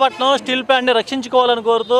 Visakhapatnam steel ప్లాంట్ని రక్షించుకోవాలని కోరుతూ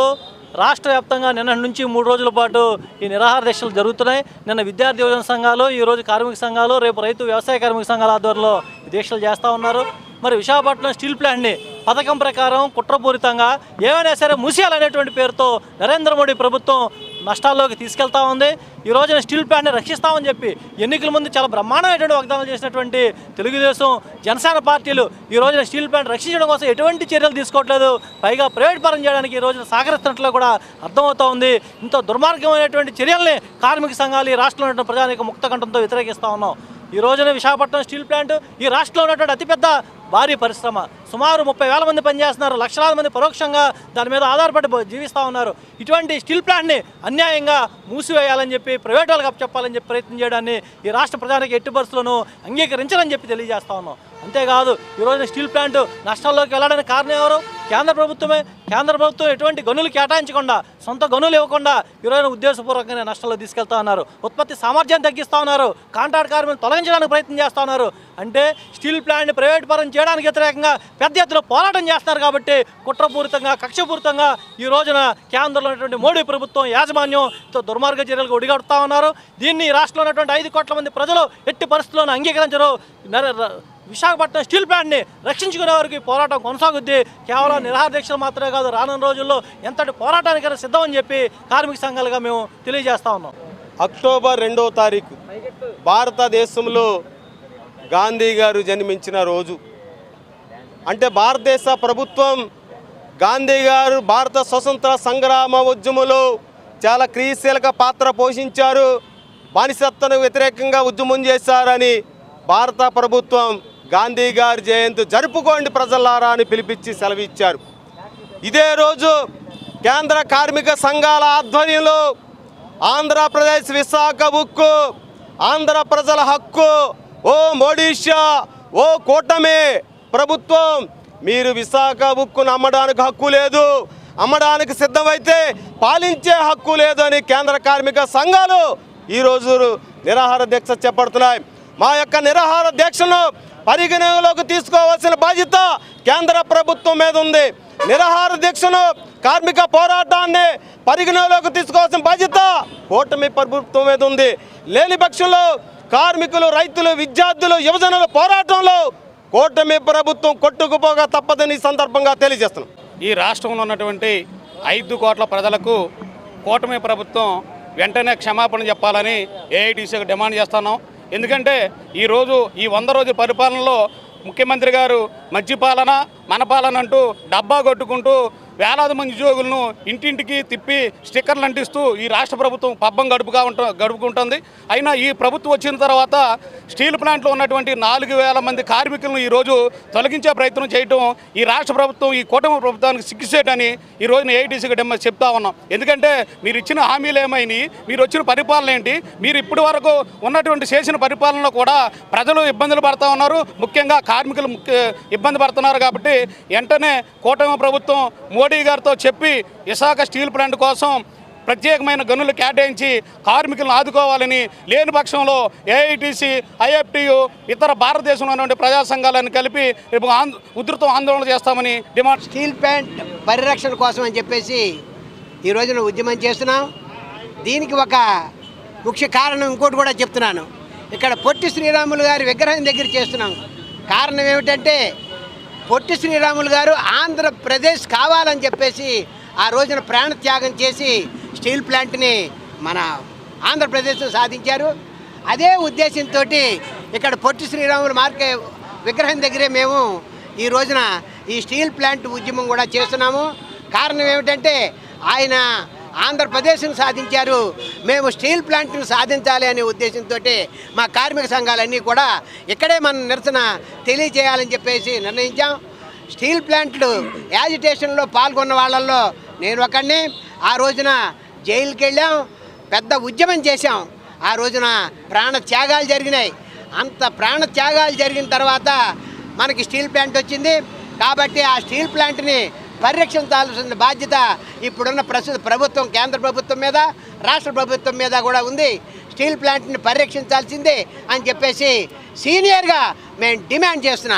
రాష్ట్ర వ్యాప్తంగా నిన్న నుంచి మూడు రోజుల పాటు ఈ నిరాహార దీక్షలు జరుగుతున్నాయి. నిన్న విద్యార్థి యువజన సంఘాలు ఈ రోజు కార్మిక సంఘాలు రేపు రైతు వ్యవసాయ కార్మిక సంఘాల ఆధ్వర్యంలో దీక్షలు చేస్తూ ఉన్నారు. మరి విశాఖపట్నం స్టీల్ ప్లాంట్ని పథకం ప్రకారం కుట్రపూరితంగా ఏమైనా సరే మూసేయాలనేటువంటి పేరుతో నరేంద్ర మోడీ ప్రభుత్వం నష్టాల్లోకి తీసుకెళ్తా ఉంది. ఈ రోజున స్టీల్ ప్లాంట్ని రక్షిస్తామని చెప్పి ఎన్నికల ముందు చాలా బ్రహ్మాండమైనటువంటి వాగ్దానాలు చేసినటువంటి తెలుగుదేశం జనసేన పార్టీలు ఈ రోజున స్టీల్ ప్లాంట్ రక్షించడం కోసం ఎటువంటి చర్యలు తీసుకోవట్లేదు. పైగా ప్రైవేట్ పరం చేయడానికి ఈ రోజున సహకరిస్తున్నట్లు కూడా అర్థమవుతా ఉంది. ఇంత దుర్మార్గమైనటువంటి చర్యల్ని కార్మిక సంఘాలు ఈ రాష్ట్రంలో ఉన్నటువంటి ప్రజానికి ముక్త కంఠంతో వ్యతిరేకిస్తా ఉన్నాం. ఈ రోజున విశాఖపట్నం స్టీల్ ప్లాంట్ ఈ రాష్ట్రంలో ఉన్నటువంటి అతిపెద్ద భారీ పరిశ్రమ. సుమారు ముప్పై వేల మంది పనిచేస్తున్నారు. లక్షలాది మంది పరోక్షంగా దాని మీద ఆధారపడి జీవిస్తూ ఉన్నారు. ఇటువంటి స్టీల్ ప్లాంట్ని అన్యాయంగా మూసివేయాలని చెప్పి ప్రైవేట్ వాళ్ళకి చెప్పాలని చెప్పి ప్రయత్నం చేయడాన్ని ఈ రాష్ట్ర ప్రజానికి ఎట్టి పరిస్థితులను అంగీకరించాలని చెప్పి తెలియజేస్తా ఉన్నాం. అంతేకాదు ఈరోజు స్టీల్ ప్లాంట్ నష్టాల్లోకి వెళ్ళడానికి కారణం ఎవరు? కేంద్ర ప్రభుత్వమే. కేంద్ర ప్రభుత్వం ఎటువంటి గనులు కేటాయించకుండా సొంత గనులు ఇవ్వకుండా ఈరోజు ఉద్దేశపూర్వకంగా నష్టాల్లో తీసుకెళ్తా ఉన్నారు. ఉత్పత్తి సామర్థ్యాన్ని తగ్గిస్తూ ఉన్నారు. కాంట్రాక్ట్ కార్మికులు తొలగించడానికి ప్రయత్నం చేస్తూ ఉన్నారు. అంటే స్టీల్ ప్లాంట్ ప్రైవేట్ పరం చేయడానికి వ్యతిరేకంగా పెద్ద ఎత్తున పోరాటం చేస్తున్నారు కాబట్టి కుట్రపూరితంగా కక్షపూరితంగా ఈ రోజున కేంద్రంలో ఉన్నటువంటి మోడీ ప్రభుత్వం యాజమాన్యం దుర్మార్గ చర్యలకు ఒడిగడుతూ ఉన్నారు. దీన్ని రాష్ట్రంలో ఉన్నటువంటి ఐదు కోట్ల మంది ప్రజలు ఎట్టి పరిస్థితుల్లోనూ అంగీకరించరు. విశాఖపట్నం స్టీల్ ప్లాంట్ని రక్షించుకునే వరకు పోరాటం కొనసాగుద్ది. కేవలం నిరాహార దీక్షలు మాత్రమే కాదు రానున్న రోజుల్లో ఎంతటి పోరాటానికైనా అని చెప్పి కార్మిక సంఘాలుగా మేము తెలియజేస్తా ఉన్నాం. అక్టోబర్ రెండవ తారీఖు భారతదేశంలో గాంధీ గారు జన్మించిన రోజు. అంటే భారతదేశ ప్రభుత్వం గాంధీ గారు భారత స్వతంత్ర సంగ్రామ ఉద్యమంలో చాలా క్రియశీలక పాత్ర పోషించారు. బానిసత్వను వ్యతిరేకంగా ఉద్యమం చేశారని భారత ప్రభుత్వం గాంధీ గారి జయంతి జరుపుకోండి ప్రజలారా అని పిలిపించి సెలవిచ్చారు. ఇదే రోజు కేంద్ర కార్మిక సంఘాల ఆధ్వర్యంలో ఆంధ్రప్రదేశ్ విశాఖ ఉక్కు ఆంధ్ర ప్రజల హక్కు ఓ మోడీషా ఓ కూటమి ప్రభుత్వం. మీరు విశాఖ ఉక్కును అమ్మడానికి హక్కు లేదు. అమ్మడానికి సిద్ధమైతే పాలించే హక్కు లేదు అని కేంద్ర కార్మిక సంఘాలు ఈరోజు నిరాహార దీక్ష చేపడుతున్నాయి. మా యొక్క నిరాహార దీక్షను పరిగణలోకి తీసుకోవాల్సిన బాధ్యత కేంద్ర ప్రభుత్వం మీద ఉంది. నిరాహార దీక్షను కార్మిక పోరాటాన్ని పరిగణలోకి తీసుకోవాల్సిన బాధ్యత కూటమి ప్రభుత్వం మీద ఉంది. లేని పక్షంలో కార్మికులు రైతులు విద్యార్థులు యువజనుల పోరాటంలో కూటమి ప్రభుత్వం కొట్టుకుపోగా తప్పదని సందర్భంగా తెలియజేస్తున్నాం. ఈ రాష్ట్రంలో ఉన్నటువంటి ఐదు కోట్ల ప్రజలకు కూటమి ప్రభుత్వం వెంటనే క్షమాపణ చెప్పాలని ఏఐటీసీకి డిమాండ్ చేస్తున్నాం. ఎందుకంటే ఈరోజు ఈ వంద రోజుల పరిపాలనలో ముఖ్యమంత్రి గారు మంచి పాలన మన పాలన అంటూ డబ్బా కొట్టుకుంటూ వేలాది మంది ఉద్యోగులను ఇంటింటికి తిప్పి స్టిక్కర్లు అంటిస్తూ ఈ రాష్ట్ర ప్రభుత్వం పబ్బం గడుపుగా ఉంట గడుపుకుంటుంది. అయినా ఈ ప్రభుత్వం వచ్చిన తర్వాత స్టీల్ ప్లాంట్లో ఉన్నటువంటి నాలుగు వేల మంది కార్మికులను ఈరోజు తొలగించే ప్రయత్నం చేయటం ఈ రాష్ట్ర ప్రభుత్వం ఈ కూటమి ప్రభుత్వానికి సిగ్గుసేటని ఈ రోజున ఏఐటీసీకి డిమ్మ చెప్తా ఉన్నాం. ఎందుకంటే మీరు ఇచ్చిన హామీలు ఏమైనాయి? మీరు వచ్చిన పరిపాలన ఏంటి? మీరు ఇప్పటి వరకు ఉన్నటువంటి చేసిన పరిపాలనలో కూడా ప్రజలు ఇబ్బందులు పడుతూ ఉన్నారు. ముఖ్యంగా కార్మికులు ముఖ్య ఇబ్బంది పడుతున్నారు కాబట్టి వెంటనే కూటమి ప్రభుత్వం మోడీ గారితో చెప్పి విశాఖ స్టీల్ ప్లాంట్ కోసం ప్రత్యేకమైన గనులు కేటాయించి కార్మికులను ఆదుకోవాలని లేని పక్షంలో ఏఐటీసీ ఐఎఫ్టీయు ఇతర భారతదేశంలో ఉన్నటువంటి ప్రజా సంఘాలను కలిపి రేపు ఉధృతం ఆందోళన చేస్తామని డిమాండ్ స్టీల్ ప్లాంట్ పరిరక్షణ కోసం అని చెప్పేసి ఈ రోజున ఉద్యమం చేస్తున్నాం. దీనికి ఒక ముఖ్య కారణం ఇంకోటి కూడా చెప్తున్నాను. ఇక్కడ పొట్టి శ్రీరాములు గారి విగ్రహం దగ్గర చేస్తున్నాం. కారణం ఏమిటంటే పొట్టి శ్రీరాములు గారు ఆంధ్రప్రదేశ్ కావాలని చెప్పేసి ఆ రోజున ప్రాణత్యాగం చేసి స్టీల్ ప్లాంట్ని మన ఆంధ్రప్రదేశ్ సాధించారు. అదే ఉద్దేశంతో ఇక్కడ పొట్టి శ్రీరాములు మార్కే విగ్రహం దగ్గరే మేము ఈ రోజున ఈ స్టీల్ ప్లాంట్ ఉద్యమం కూడా చేస్తున్నాము. కారణం ఏమిటంటే ఆయన ఆంధ్రప్రదేశ్ను సాధించారు. మేము స్టీల్ ప్లాంట్ను సాధించాలి అనే ఉద్దేశంతో మా కార్మిక సంఘాలన్నీ కూడా ఇక్కడే మన నిరసన తెలియజేయాలని చెప్పేసి నిర్ణయించాం. స్టీల్ ప్లాంట్లు యాజిటేషన్లో పాల్గొన్న వాళ్ళల్లో నేను ఒకడిని. ఆ రోజున జైలుకి వెళ్ళాం పెద్ద ఉద్యమం చేశాం. ఆ రోజున ప్రాణ త్యాగాలు జరిగినాయి. అంత ప్రాణ త్యాగాలు జరిగిన తర్వాత మనకి స్టీల్ ప్లాంట్ వచ్చింది. కాబట్టి ఆ స్టీల్ ప్లాంట్ని పరిరక్షించాల్సిన బాధ్యత ఇప్పుడున్న ప్రస్తుత ప్రభుత్వం కేంద్ర ప్రభుత్వం మీద రాష్ట్ర ప్రభుత్వం మీద కూడా ఉంది. స్టీల్ ప్లాంట్ని పరిరక్షించాల్సిందే అని చెప్పేసి సీనియర్గా మేము డిమాండ్ చేస్తున్నాం.